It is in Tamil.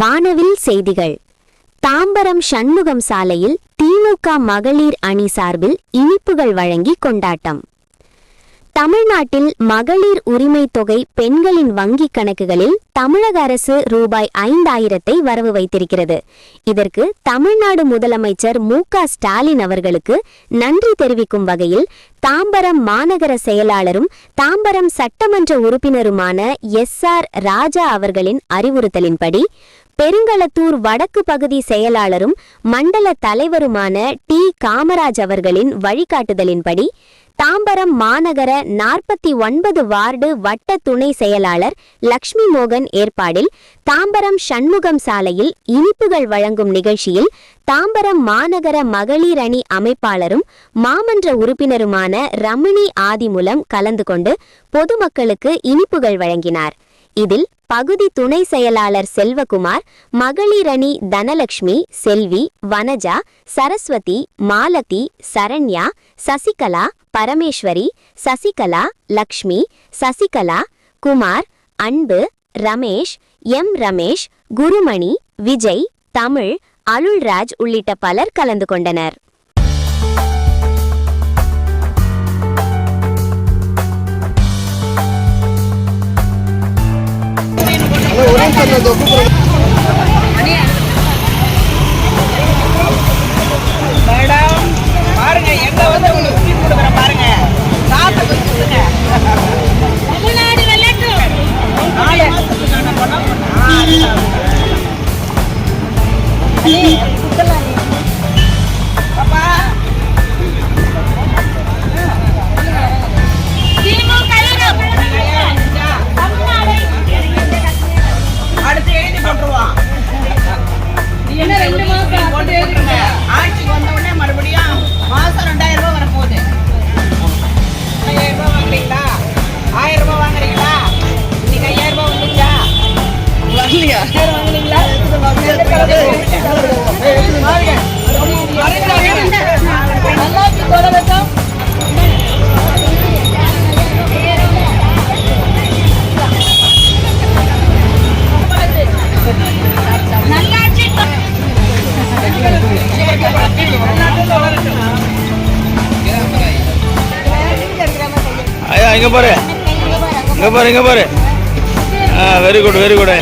வானவில் செய்திகள். தாம்பரம் சண்முகம் சாலையில் திமுக மகளிர் அணி சார்பில் இனிப்புகள் வழங்கி கொண்டாட்டம். தமிழ்நாட்டில் மகளிர் உரிமை தொகை பெண்களின் வங்கிக் கணக்குகளில் தமிழக அரசு ரூபாய் ஐந்தாயிரத்தை வரவு வைத்திருக்கிறது. இதற்கு தமிழ்நாடு முதலமைச்சர் மு க ஸ்டாலின் அவர்களுக்கு நன்றி தெரிவிக்கும் வகையில் தாம்பரம் மாநகர செயலாளரும் தாம்பரம் சட்டமன்ற உறுப்பினருமான எஸ் ஆர் ராஜா அவர்களின் அறிவுறுத்தலின்படி பெருங்களத்தூர் வடக்கு பகுதி செயலாளரும் மண்டல தலைவருமான டி. காமராஜ் அவர்களின் வழிகாட்டுதலின்படி தாம்பரம் மாநகர நாற்பத்தி ஒன்பது வார்டு வட்ட துணை செயலாளர் லக்ஷ்மி மோகன் ஏற்பாடில் தாம்பரம் சண்முகம் சாலையில் இனிப்புகள் வழங்கும் நிகழ்ச்சியில் தாம்பரம் மாநகர மகளிர் அணி அமைப்பாளரும் மாமன்ற உறுப்பினருமான ரமணி ஆதிமூலம் கலந்து கொண்டு பொதுமக்களுக்கு இனிப்புகள் வழங்கினார். இதில் பகுதி துணை செயலாளர் செல்வகுமார் மகளிரணி தனலட்சுமி செல்வி வனஜா சரஸ்வதி மாலதி சரண்யா சசிகலா பரமேஸ்வரி சசிகலா லக்ஷ்மி சசிகலா குமார் அன்பு ரமேஷ் எம் ரமேஷ் குருமணி விஜய் தமிழ் அருள்ராஜ் உள்ளிட்ட பலர் கலந்து கொண்டனர். மேடம் பாருங்க எங்க வந்து உங்களுக்கு கொடுக்குறேன் பாருங்க சாப்பிட்டு போய் சொல்லுங்க தமிழ்நாடு வெள்ளட்டும் நாலு ஆட்சிக்கு வந்த உடனே மறுபடியும் மாசம் ரெண்டாயிரம் ரூபாய் வரப்போகுது ஐயாயிரம் ரூபாய் வாங்குறீங்களா ஆயிரம் ரூபாய் வாங்குறீங்களா இன்னைக்கு ஐயாயிரம் ரூபாய் வந்துச்சா வரலையா வாங்குறீங்களா ஐயா இங்கே பாரு. இங்கே பாரு இங்கே பாரு. Ah very good very good